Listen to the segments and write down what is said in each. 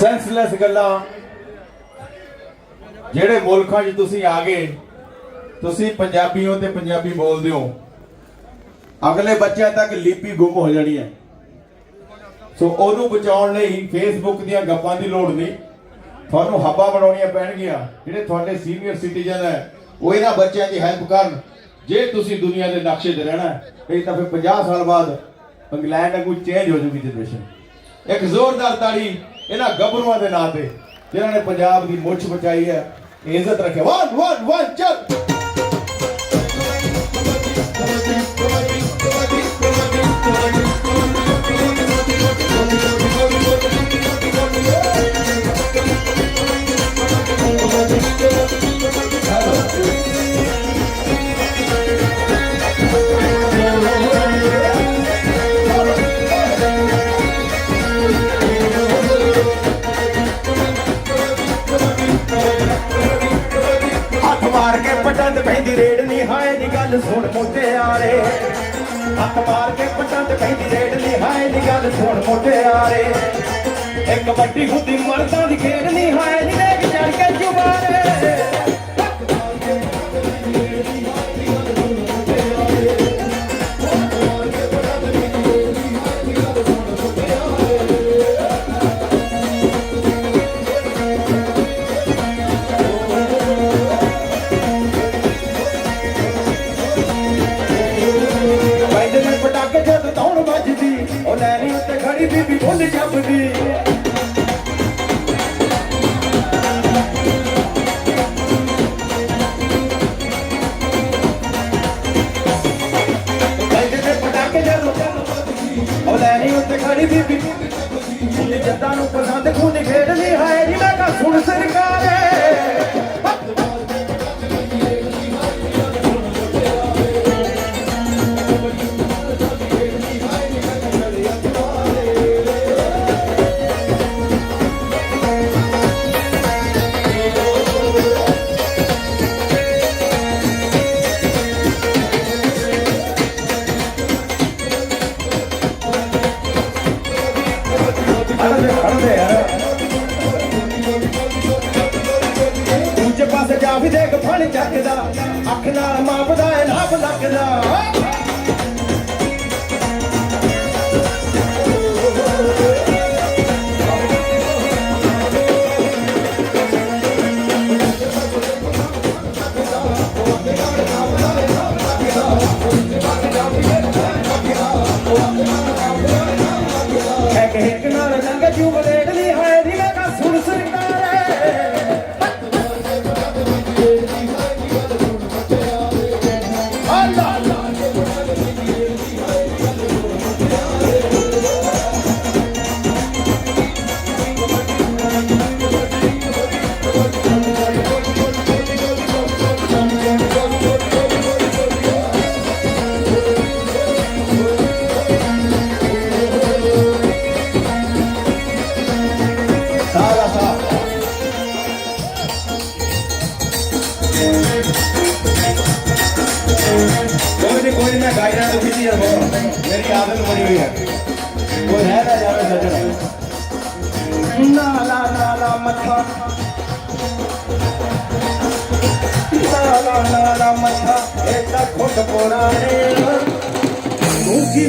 ਸੈਂਸਲੈਸ ਗੱਲਾਂ ਜਿਹੜੇ ਮੁਲਕਾਂ 'ਚ ਤੁਸੀਂ ਆ ਗਏ ਤੁਸੀਂ ਪੰਜਾਬੀ ਹੋ ਤੇ ਪੰਜਾਬੀ ਬੋਲਦੇ ਹੋ। ਅਗਲੇ ਬੱਚਿਆਂ ਤੱਕ ਲਿਪੀ ਗੁੰਮ ਹੋ ਜਾਣੀ ਹੈ। ਸੋ ਉਹਨੂੰ ਬਚਾਉਣ ਲਈ ਫੇਸਬੁੱਕ ਦੀਆਂ ਗੱਪਾਂ ਦੀ ਲੋੜ ਨਹੀਂ। ਤੁਹਾਨੂੰ ਹੱਬਾਂ ਬਣਾਉਣੀਆਂ ਪੈਣਗੀਆਂ। ਜਿਹੜੇ ਤੁਹਾਡੇ ਸੀਨੀਅਰ ਸਿਟੀਜ਼ਨ ਹੈ ਉਹ ਇਹਨਾਂ ਬੱਚਿਆਂ ਦੀ ਹੈਲਪ ਕਰਨ। ਜੇ ਤੁਸੀਂ ਦੁਨੀਆ ਦੇ ਨਕਸ਼ੇ ਤੇ ਰਹਿਣਾ ਹੈ, ਤਾਂ ਫਿਰ 50 ਸਾਲ ਬਾਅਦ ਇੰਗਲੈਂਡ ਵਾਂਗੂ ਚੇਂਜ ਹੋ ਜੂਗੀ ਜਨਰੇਸ਼ਨ ਇੱਕ ਜ਼ੋਰਦਾਰ ਤਾੜੀ ਇਹਨਾਂ ਗੱਭਰੂਆਂ ਦੇ ਨਾਂ ਤੇ ਜਿਨ੍ਹਾਂ ਨੇ ਪੰਜਾਬ ਦੀ ਮੁੱਛ ਬਚਾਈ ਹੈ ਇੱਜ਼ਤ ਰੱਖੇ। ਵਨ ਵਨ ਵਨ ਚੱਲ ਹੁਣ ਦੀ ਗੱਲ ਸੁਣ ਮੁੰਡਿਆਰੇ ਇੱਕ ਵੱਡੀ ਹੁੰਦੀ ਮਰਦਾਂ ਦੀ ਖੇਡ ਨਹੀਂ ਹਾਏ ਦੀ ਦੇਖ ਚੜ ਕੇ ਜੁਬਾਰੇ। ਲੈਣੀ ਉੱਤੇ ਖੜੀ ਬੀਬੀ ਬੁੱਲ ਜੱਪਦੀ ਤੂੰ ਕੀ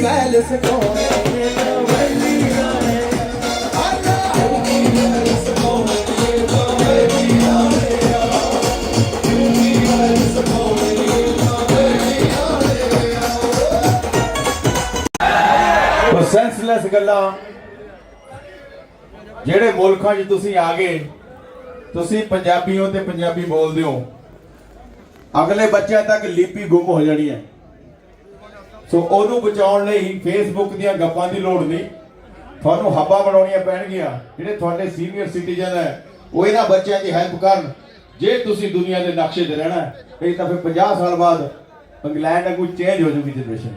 ਸੈਂਸਲੈਸ ਗੱਲਾਂ ਜਿਹੜੇ ਮੁਲਕਾਂ 'ਚ ਤੁਸੀਂ ਆ ਗਏ, ਤੁਸੀਂ ਪੰਜਾਬੀ ਹੋ ਤੇ ਪੰਜਾਬੀ ਬੋਲਦੇ ਹੋ, ਅਗਲੇ ਬੱਚਿਆਂ ਤੱਕ ਲਿਪੀ ਗੁੰਮ ਹੋ ਜਾਣੀ ਹੈ। ਸੋ ਉਹਨੂੰ ਬਚਾਉਣ ਲਈ ਫੇਸਬੁੱਕ ਦੀਆਂ ਗੱਪਾਂ ਦੀ ਲੋੜ ਨਹੀਂ। ਤੁਹਾਨੂੰ ਹੱਬਾਂ ਬਣਾਉਣੀਆਂ ਪੈਣਗੀਆਂ। ਜਿਹੜੇ ਤੁਹਾਡੇ ਸੀਨੀਅਰ ਸਿਟੀਜ਼ਨ ਹੈ ਉਹ ਇਹਨਾਂ ਬੱਚਿਆਂ ਦੀ ਹੈਲਪ ਕਰਨ। ਜੇ ਤੁਸੀਂ ਦੁਨੀਆ ਦੇ ਨਕਸ਼ੇ ਤੇ ਰਹਿਣਾ ਹੈ, ਨਹੀਂ ਤਾਂ ਫਿਰ 50 ਸਾਲ ਬਾਅਦ ਇੰਗਲੈਂਡ ਵਾਂਗੂ ਚੇਂਜ ਹੋ ਜੂਗੀ ਜਨਰੇਸ਼ਨ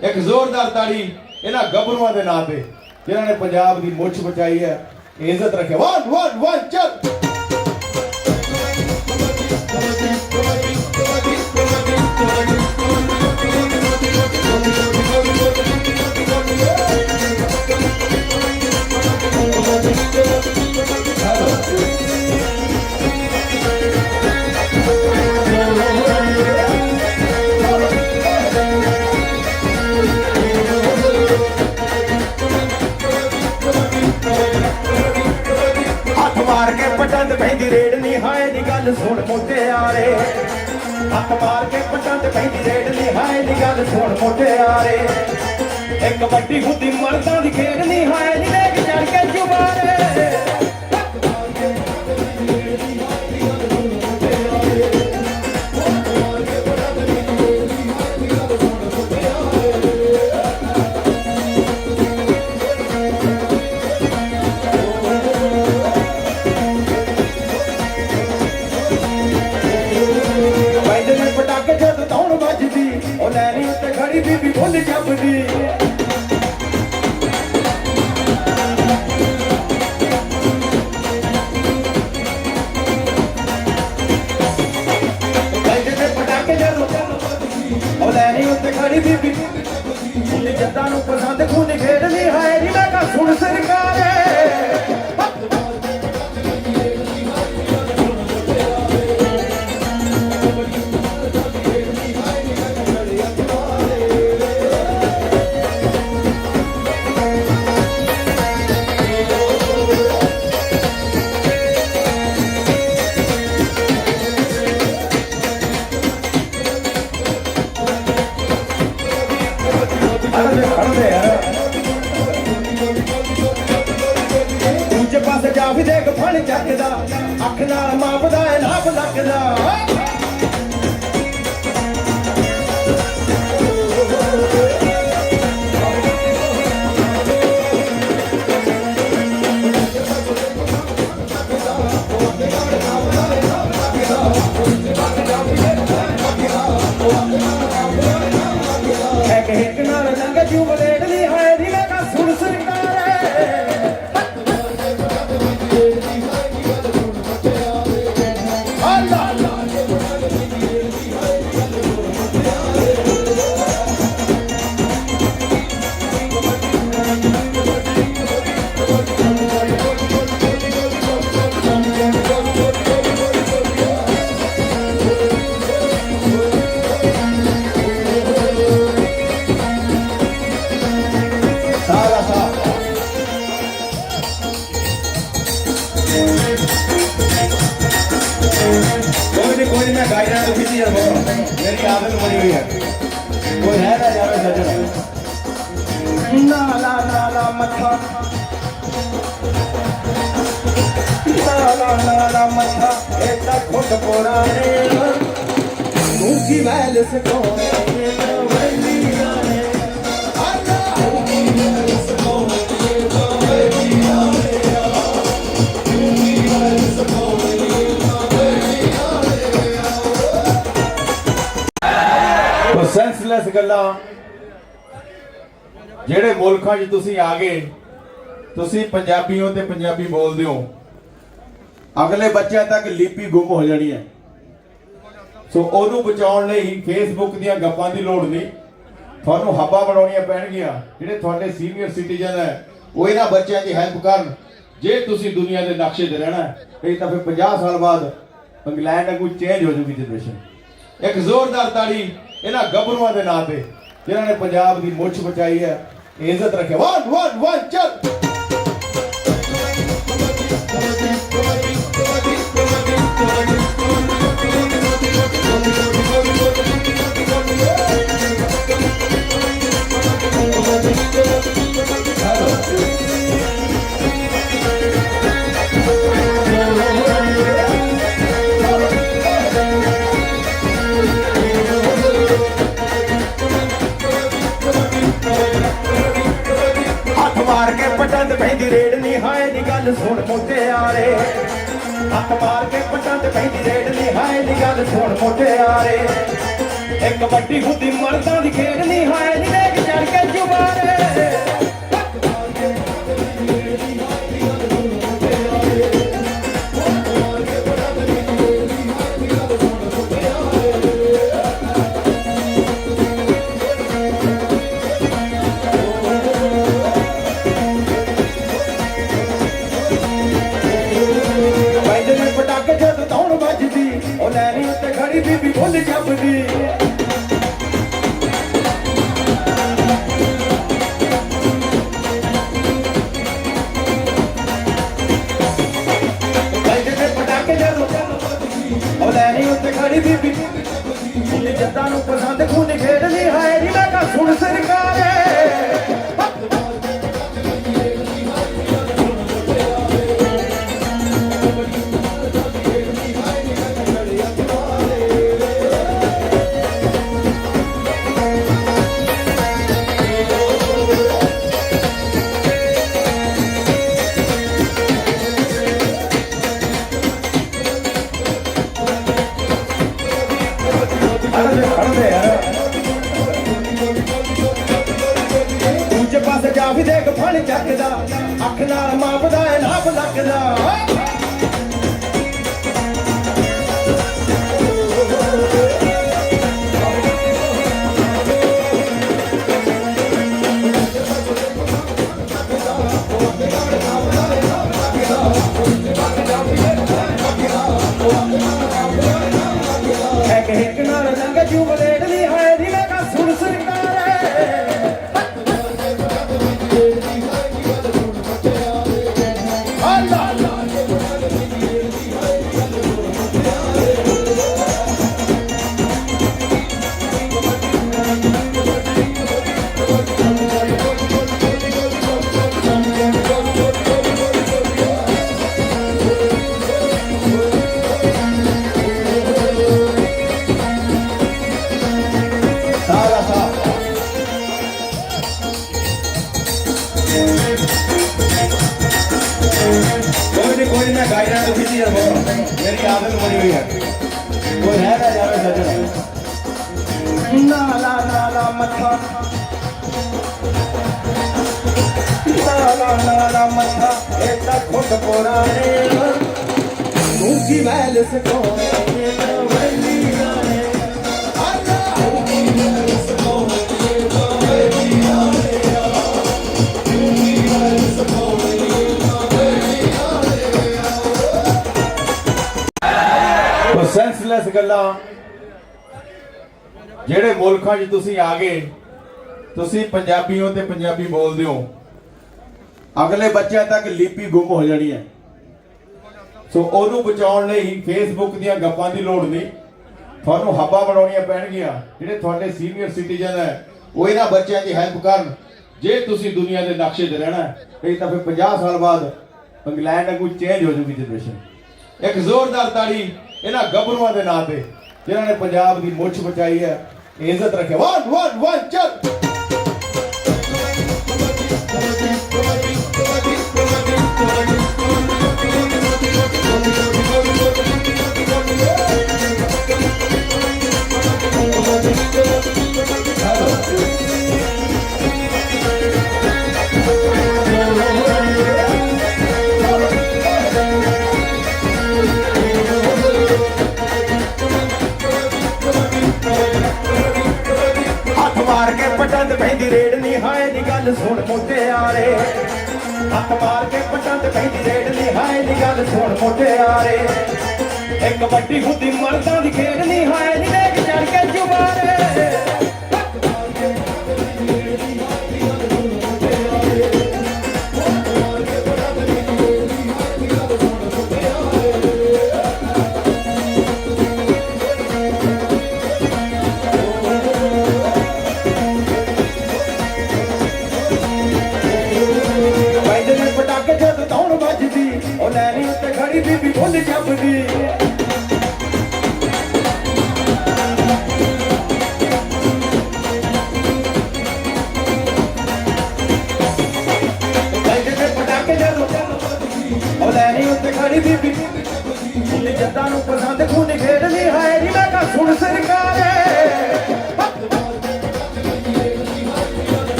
ਇੱਕ ਜ਼ੋਰਦਾਰ ਤਾੜੀ ਇਹਨਾਂ ਗੱਭਰੂਆਂ ਦੇ ਨਾਂ ਤੇ ਜਿਨ੍ਹਾਂ ਨੇ ਪੰਜਾਬ ਦੀ ਮੁੱਛ ਬਚਾਈ ਹੈ। ਇੱਜ਼ਤ ਰੱਖੇ। ਵਨ ਵਨ ਵਨ ਚੱਲ ਗੱਲ ਸੁਣ ਮੁੱਟਿਆਰੇ ਹੱਥ ਮਾਰ ਕੇ ਪੱਟਾਂ ਤੇ ਪੈਂਦੀ ਰੇਡ ਨਹੀਂ ਹਾਏ ਦੀ ਗੱਲ ਸੁਣ ਮੁੱਟਿਆਰੇ ਇੱਕ ਵੱਡੀ ਹੁੰਦੀ ਮਰਦਾਂ ਦੀ ਖੇਡ ਨਹੀਂ ਹਾਏ ਦੀ ਲੈ ਕੇ ਚੜ ਕੇ ਜੁਬਾਰੇ। ਨੀ, ਮੈਂ ਗਾਇਰਾਂ ਤੋਂ ਖਿੱਚੀ ਜਾਂਦਾ ਮੇਰੀ ਆਦਤ ਬਣੀ ਹੋਈ ਹੈ। ਕੋਈ ਹੈ ਨਾ ਜਾਵੇ ਸੱਜਣ। ਨਾ ਨਾ ਨਾ ਨਾ ਮੱਥਾ। ਨਾ ਨਾ ਨਾ ਨਾ ਮੱਥਾ। ਇਹ ਤਾਂ ਖੁੱਦ ਪੁਰਾਣੇ ਤੂੰ ਸੈਂਸਲੈਸ ਗੱਲਾਂ ਜਿਹੜੇ ਮੁਲਕਾਂ 'ਚ ਤੁਸੀਂ ਆ ਗਏ ਤੁਸੀਂ ਪੰਜਾਬੀ ਹੋ ਤੇ ਪੰਜਾਬੀ ਬੋਲਦੇ ਹੋ ਅਗਲੇ ਬੱਚਿਆਂ ਤੱਕ ਲਿਪੀ ਗੁੰਮ ਹੋ ਜਾਣੀ ਹੈ। ਸੋ ਉਹਨੂੰ ਬਚਾਉਣ ਲਈ ਫੇਸਬੁੱਕ ਦੀਆਂ ਗੱਪਾਂ ਦੀ ਲੋੜ ਨਹੀਂ। ਤੁਹਾਨੂੰ ਹੱਬਾਂ ਬਣਾਉਣੀਆਂ ਪੈਣਗੀਆਂ ਜਿਹੜੇ ਤੁਹਾਡੇ ਸੀਨੀਅਰ ਸਿਟੀਜ਼ਨ ਹੈ ਉਹ ਇਹਨਾਂ ਬੱਚਿਆਂ ਦੀ ਹੈਲਪ ਕਰਨ। ਜੇ ਤੁਸੀਂ ਦੁਨੀਆ ਦੇ ਨਕਸ਼ੇ ਤੇ ਰਹਿਣਾ ਹੈ, ਤਾਂ ਫਿਰ 50 ਸਾਲ ਬਾਅਦ ਇੰਗਲੈਂਡ ਵਾਂਗੂ ਚੇਂਜ ਹੋ ਜੂਗੀ ਜਨਰੇਸ਼ਨ ਇੱਕ ਜ਼ੋਰਦਾਰ ਤਾੜੀ ਇਹਨਾਂ ਗੱਭਰੂਆਂ ਦੇ ਨਾਂ ਤੇ ਜਿਨ੍ਹਾਂ ਨੇ ਪੰਜਾਬ ਦੀ ਮੁੱਛ ਬਚਾਈ ਹੈ, ਇੱਜ਼ਤ ਰੱਖੇ। ਵਨ ਵਨ ਵਨ ਚੱਲ ਪੈਂਦੀ ਰੇਡ ਨਹੀਂ ਹਾਏ ਦੀ ਗੱਲ ਸੁਣ ਮੁੱਟਿਆਰੇ ਹੱਥ ਮਾਰ ਕੇ ਪੱਟਾਂ ਤੇ ਪੈਂਦੀ ਰੇਡ ਨਹੀਂ ਹਾਏ ਦੀ ਗੱਲ ਸੁਣ ਮੁੱਟਿਆਰੇ ਇੱਕ ਵੱਡੀ ਹੁੰਦੀ ਮਰਦਾਂ ਦੀ ਖੇਡ ਨਹੀਂ ਹਾਏ ਦੀ ਲੈ ਚੜ ਕੇ ਜੁਬਾਰੇ। ਖੜੀ ਬੀਬੀ ਬੁੱਲ ਦੇਖ ਫਣ ਚੱਕਦਾ ਅੱਖ ਨਾਲ ਮਾਪਦਾ ਏ ਲਾਭ ਲੱਗਦਾ ਹੈ ਤਾਂ ਖੁੱਦ ਪੁਰਾਣੇ ਤੂੰ ਕੀ ਸੈਂਸਲੈਸ ਗੱਲਾਂ। ਜਿਹੜੇ ਮੁਲਕਾਂ 'ਚ ਤੁਸੀਂ ਆ ਗਏ, ਤੁਸੀਂ ਪੰਜਾਬੀ ਹੋ ਤੇ ਪੰਜਾਬੀ ਬੋਲਦੇ ਹੋ। ਅਗਲੇ ਬੱਚਿਆਂ ਤੱਕ ਲਿਪੀ ਗੁੰਮ ਹੋ ਜਾਣੀ ਹੈ। ਸੋ ਉਹਨੂੰ ਬਚਾਉਣ ਲਈ ਫੇਸਬੁੱਕ ਦੀਆਂ ਗੱਪਾਂ ਦੀ ਲੋੜ ਨਹੀਂ। ਤੁਹਾਨੂੰ ਹੱਬਾਂ ਬਣਾਉਣੀਆਂ ਪੈਣਗੀਆਂ। ਜਿਹੜੇ ਤੁਹਾਡੇ ਸੀਨੀਅਰ ਸਿਟੀਜ਼ਨ ਹੈ ਉਹ ਇਹਨਾਂ ਬੱਚਿਆਂ ਦੀ ਹੈਲਪ ਕਰਨ। ਜੇ ਤੁਸੀਂ ਦੁਨੀਆ ਦੇ ਨਕਸ਼ੇ 'ਤੇ ਰਹਿਣਾ ਹੈ, ਨਹੀਂ ਤਾਂ ਫਿਰ 50 ਸਾਲ ਬਾਅਦ ਇੰਗਲੈਂਡ ਵਾਂਗੂ ਚੇਂਜ ਹੋ ਜੂਗੀ ਜਨਰੇਸ਼ਨ ਇੱਕ ਜ਼ੋਰਦਾਰ ਤਾੜੀ ਇਹਨਾਂ ਗੱਭਰੂਆਂ ਦੇ ਨਾਂ ਤੇ ਜਿਨ੍ਹਾਂ ਨੇ ਪੰਜਾਬ ਦੀ ਮੁੱਛ ਬਚਾਈ ਹੈ। ਇੱਜ਼ਤ ਰੱਖੇ। ਵਨ ਵਨ ਵਨ ਚੱਲ! ਗੱਲ ਸੁਣ ਮੁੱਟਿਆਰੇ ਹੱਥ ਮਾਰ ਕੇ ਪਟੰਦ ਪੈਂਦੀ ਰੇਡ ਨਹੀਂ ਹਾਏ ਦੀ ਗੱਲ ਸੁਣ ਮੁੱਟਿਆਰੇ ਇੱਕ ਵੱਡੀ ਹੁੰਦੀ, ਮਰਦਾਂ ਦੀ ਖੇਡ ਨਹੀਂ ਹਾਏ ਨੀ, ਦੇਖ ਚੜ ਕੇ ਜੁਬਾਰੇ ਲੈਣੀ ਉੱਤੇ ਬੀਬੀ ਬੁੱਲ ਜੱਪਦੀ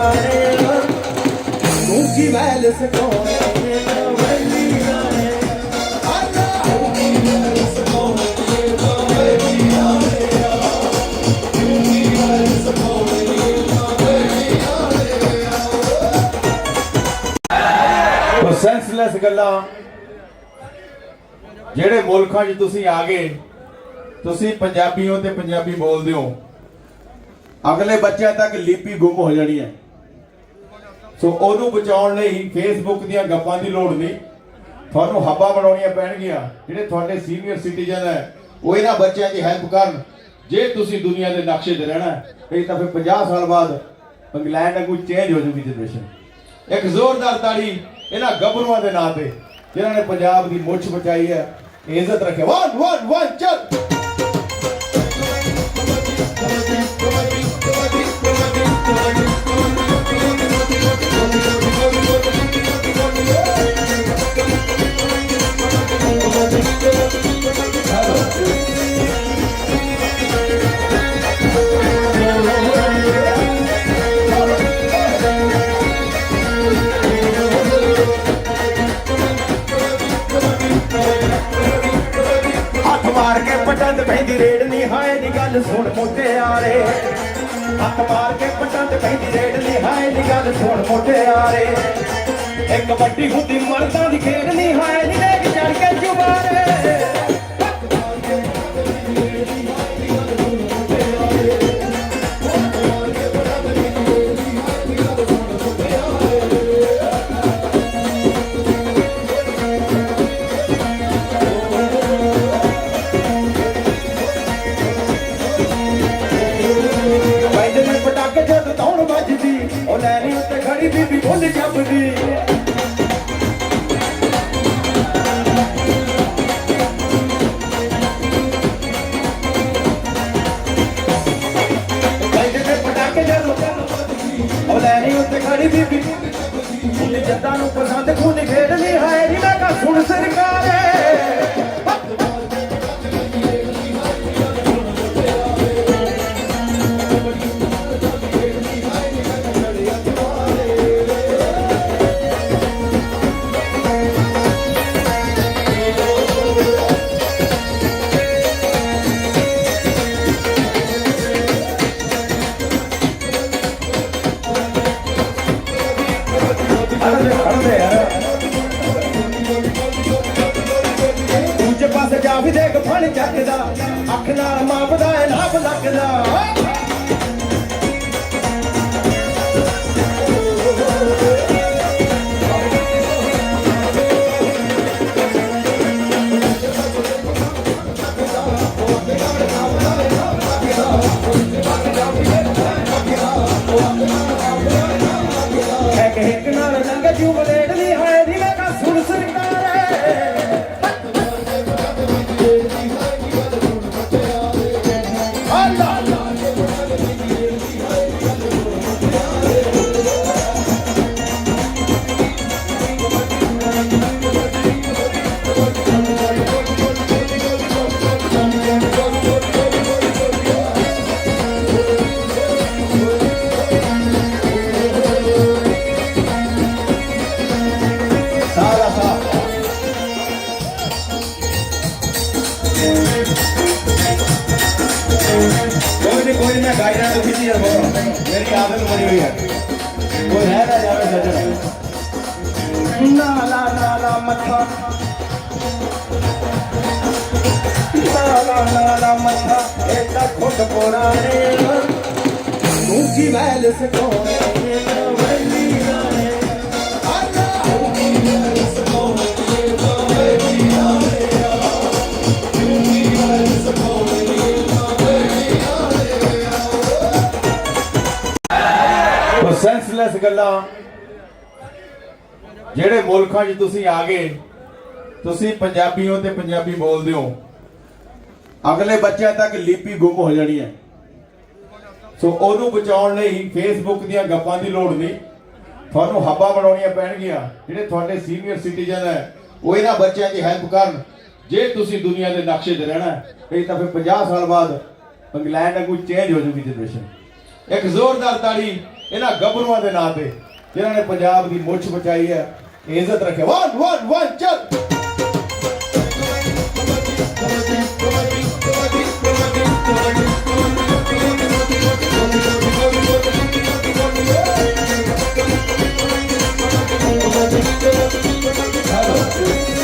ਖੁਦ ਪੁਰਾਣੇ ਤੂੰ ਕੀ ਸੈਂਸਲੈਸ ਗੱਲਾਂ ਜਿਹੜੇ ਮੁਲਕਾਂ 'ਚ ਤੁਸੀਂ ਆ ਗਏ, ਤੁਸੀਂ ਪੰਜਾਬੀ ਹੋ ਤੇ ਪੰਜਾਬੀ ਬੋਲਦੇ ਹੋ, ਅਗਲੇ ਬੱਚਿਆਂ ਤੱਕ ਲਿਪੀ ਗੁੰਮ ਹੋ ਜਾਣੀ ਹੈ। ਸੋ ਉਹਨੂੰ ਬਚਾਉਣ ਲਈ ਫੇਸਬੁੱਕ ਦੀਆਂ ਗੱਪਾਂ ਦੀ ਲੋੜ ਨਹੀਂ। ਤੁਹਾਨੂੰ ਹੱਬਾਂ ਬਣਾਉਣੀਆਂ ਪੈਣਗੀਆਂ। ਜਿਹੜੇ ਤੁਹਾਡੇ ਸੀਨੀਅਰ ਸਿਟੀਜ਼ਨ ਹੈ ਉਹ ਇਹਨਾਂ ਬੱਚਿਆਂ ਦੀ ਹੈਲਪ ਕਰਨ। ਜੇ ਤੁਸੀਂ ਦੁਨੀਆ ਦੇ ਨਕਸ਼ੇ ਤੇ ਰਹਿਣਾ ਹੈ, ਤਾਂ ਫਿਰ 50 ਸਾਲ ਬਾਅਦ ਇੰਗਲੈਂਡ ਵਾਂਗੂ ਚੇਂਜ ਹੋ ਜੂਗੀ ਜਨਰੇਸ਼ਨ ਇੱਕ ਜ਼ੋਰਦਾਰ ਤਾੜੀ ਇਹਨਾਂ ਗੱਭਰੂਆਂ ਦੇ ਨਾਂ ਤੇ ਜਿਨ੍ਹਾਂ ਨੇ ਪੰਜਾਬ ਦੀ ਮੁੱਛ ਬਚਾਈ ਹੈ। ਇੱਜ਼ਤ ਰੱਖੇ। ਵਨ ਵਨ ਵਨ ਚੱਲ! ਪੈਂਦੀ ਰੇਡ ਨਹੀਂ ਹਾਏ ਦੀ ਗੱਲ ਸੁਣ ਮੁੱਟਿਆਰੇ ਹੱਥ ਮਾਰ ਕੇ ਪਟੰਦ ਪੈਂਦੀ ਰੇਡ ਨਹੀਂ ਹਾਏ ਦੀ ਗੱਲ ਸੁਣ ਮੁੱਟਿਆਰੇ ਇੱਕ ਵੱਡੀ ਹੁੰਦੀ ਮਰਦਾਂ ਦੀ ਖੇਡ ਨਹੀਂ ਹਾਏ ਦੀ ਦੇਖ ਲੈਣੀ ਬੀਬੀ ਬੁੱਲ ਜੱਪਦੀ ਪਟਾਕੇ ਖੜੀ ਬੀਬੀ। ਜੱਦਾਂ ਨੂੰ ਪਸੰਦ ਖੂਨ ਖੇਡਦੀ, ਹਾਏ ਨੀ ਮੈਂ ਕਾ ਸੁਣ ਸਰਕਾਰੇ। ਮੈਂ ਗਾਈਡਾਂ ਤੋਂ ਖਿੱਚੀ ਜਾਂਦਾ ਮੇਰੀ ਆਦਤ ਬਣੀ ਹੋਈ ਹੈ। ਕੋਈ ਰਹਿ ਨਾ ਜਾਵੇ ਸੱਜਣ। ਨਾ ਲਾ ਨਾ ਲਾ ਮੱਥਾ। ਨਾ ਲਾ ਨਾ ਲਾ ਮੱਥਾ। ਇਹ ਤਾਂ ਖੁੱਦ ਪੁਰਾਣੇ ਤੂੰ ਕੀ ਵੈਲ ਸਕੋਣੇ ਵੈਲੀ ਸੈਂਸਲੈਸ ਗੱਲਾਂ ਜਿਹੜੇ ਮੁਲਕਾਂ 'ਚ ਤੁਸੀਂ ਆ ਗਏ ਤੁਸੀਂ ਪੰਜਾਬੀ ਹੋ ਤੇ ਪੰਜਾਬੀ ਬੋਲਦੇ ਹੋ ਅਗਲੇ ਬੱਚਿਆਂ ਤੱਕ ਲਿਪੀ ਗੁੰਮ ਹੋ ਜਾਣੀ ਹੈ। ਸੋ ਉਹਨੂੰ ਬਚਾਉਣ ਲਈ ਫੇਸਬੁੱਕ ਦੀਆਂ ਗੱਪਾਂ ਦੀ ਲੋੜ ਨਹੀਂ। ਤੁਹਾਨੂੰ ਹੱਬਾਂ ਬਣਾਉਣੀਆਂ ਪੈਣਗੀਆਂ ਜਿਹੜੇ ਤੁਹਾਡੇ ਸੀਨੀਅਰ ਸਿਟੀਜ਼ਨ ਹੈ ਉਹ ਇਹਨਾਂ ਬੱਚਿਆਂ ਦੀ ਹੈਲਪ ਕਰਨ। ਜੇ ਤੁਸੀਂ ਦੁਨੀਆ ਦੇ ਨਕਸ਼ੇ ਤੇ ਰਹਿਣਾ ਹੈ, ਤਾਂ ਫਿਰ 50 ਸਾਲ ਬਾਅਦ ਇੰਗਲੈਂਡ ਵਾਂਗੂ ਚੇਂਜ ਹੋ ਜੂਗੀ ਜਨਰੇਸ਼ਨ ਇੱਕ ਜ਼ੋਰਦਾਰ ਤਾੜੀ ਇਹਨਾਂ ਗੱਭਰੂਆਂ ਦੇ ਨਾਂ ਤੇ, ਜਿਨ੍ਹਾਂ ਨੇ ਪੰਜਾਬ ਦੀ ਮੁੱਛ ਬਚਾਈ ਹੈ, ਇੱਜ਼ਤ ਰੱਖੇ। ਵਨ ਵਨ ਵਨ ਚੱਲ ਹੱਥ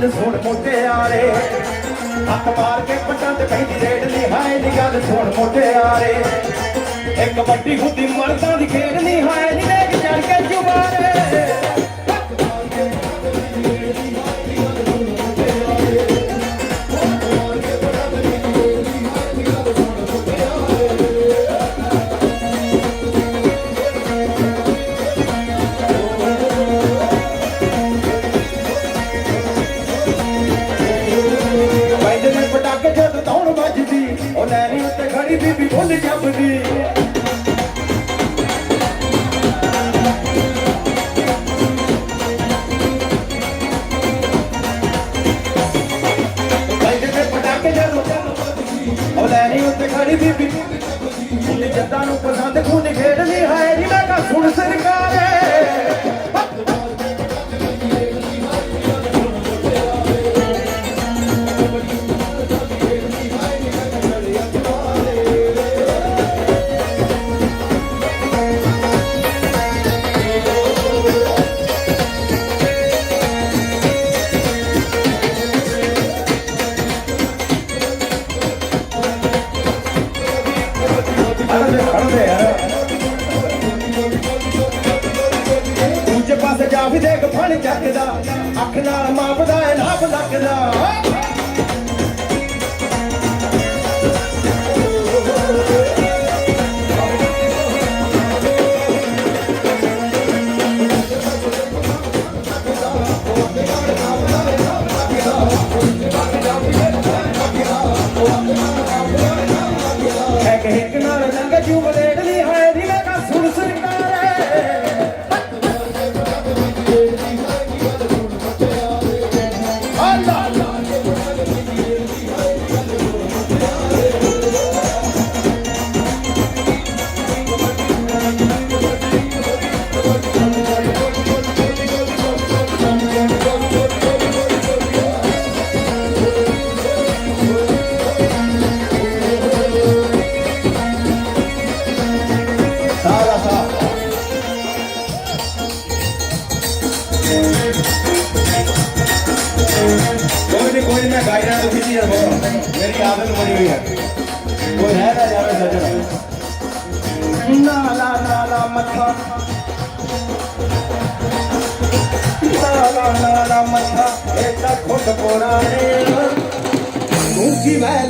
ਗੱਲ ਸੁਣ ਮੁੱਟਿਆਰੇ ਹੱਥ ਮਾਰ ਕੇ ਪੱਟਾਂ ਤੇ ਪੈਂਦੀ ਰੇਡ ਨਹੀਂ ਹਾਏ ਨੀ ਗੱਲ ਸੁਣ ਮੋਟੇ ਮੁੱਟਿਆਰੇ ਇੱਕ ਵੱਡੀ ਹੁੰਦੀ ਮਰਦਾਂ ਦੀ ਖੇਡ ਨਹੀਂ ਹਾਏ ਨੀ ਵੇਖ ਚੜ ਕੇ ਜੁਬਾਰੇ ਉੱਤੇ ਖੜੀ ਬੀਬੀ ਪਾਸੇ ਜਾ ਵੀ ਫਣ ਚੱਕਦਾ ਅੱਖ ਨਾਲ ਮਾਪਦਾ ਐ ਨਾਪ ਲੱਗਦਾ।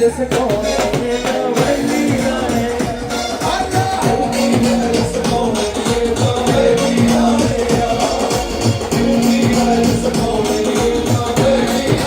ਕੀ ਵੈਲ